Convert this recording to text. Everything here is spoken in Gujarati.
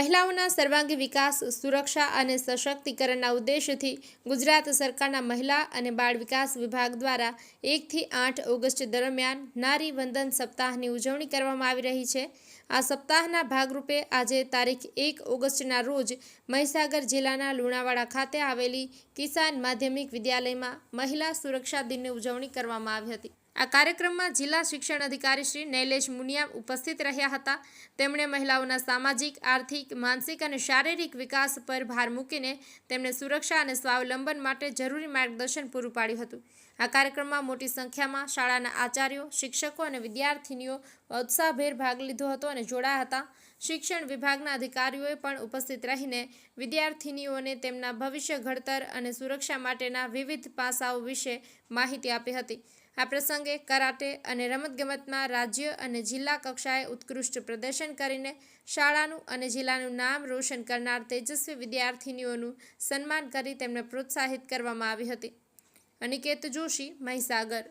મહિલાઓના સર્વાંગી વિકાસ, સુરક્ષા અને સશક્તિકરણના ઉદ્દેશથી ગુજરાત સરકારના મહિલા અને બાળ વિકાસ વિભાગ દ્વારા એકથી આઠ ઓગસ્ટ દરમિયાન નારી વંદન સપ્તાહની ઉજવણી કરવામાં આવી રહી છે. આ સપ્તાહના ભાગરૂપે આજે તારીખ એક ઓગસ્ટના રોજ મહીસાગર જિલ્લાના લુણાવાડા ખાતે આવેલી કિસાન માધ્યમિક વિદ્યાલયમાં મહિલા સુરક્ષા દિનની ઉજવણી કરવામાં આવી હતી. આ કાર્યક્રમમાં જિલ્લા શિક્ષણ અધિકારી શ્રી નૈલેશ મુનિયા ઉપસ્થિત રહ્યા હતા. તેમણે મહિલાઓના સામાજિક, આર્થિક, માનસિક અને શારીરિક વિકાસ પર ભાર મૂકીને તેમણે સુરક્ષા અને સ્વાવલંબન માટે જરૂરી માર્ગદર્શન પૂરું પાડ્યું હતું. આ કાર્યક્રમમાં મોટી સંખ્યામાં શાળાના આચાર્યો, શિક્ષકો અને વિદ્યાર્થીનીઓ ઉત્સાહભેર ભાગ લીધો હતો અને જોડાયા હતા. શિક્ષણ વિભાગના અધિકારીઓએ પણ ઉપસ્થિત રહીને વિદ્યાર્થીનીઓને તેમના ભવિષ્ય ઘડતર અને સુરક્ષા માટેના વિવિધ પાસાઓ વિશે માહિતી આપી હતી. આ પ્રસંગે કરાટે અને રમતગમતમાં રાજ્ય અને જિલ્લા કક્ષાએ ઉત્કૃષ્ટ પ્રદર્શન કરીને શાળાનું અને જિલ્લાનું નામ રોશન કરનાર તેજસ્વી વિદ્યાર્થીનીઓનું સન્માન કરી તેમને પ્રોત્સાહિત કરવામાં આવી હતી. અનિકેત જોશી, મહીસાગર.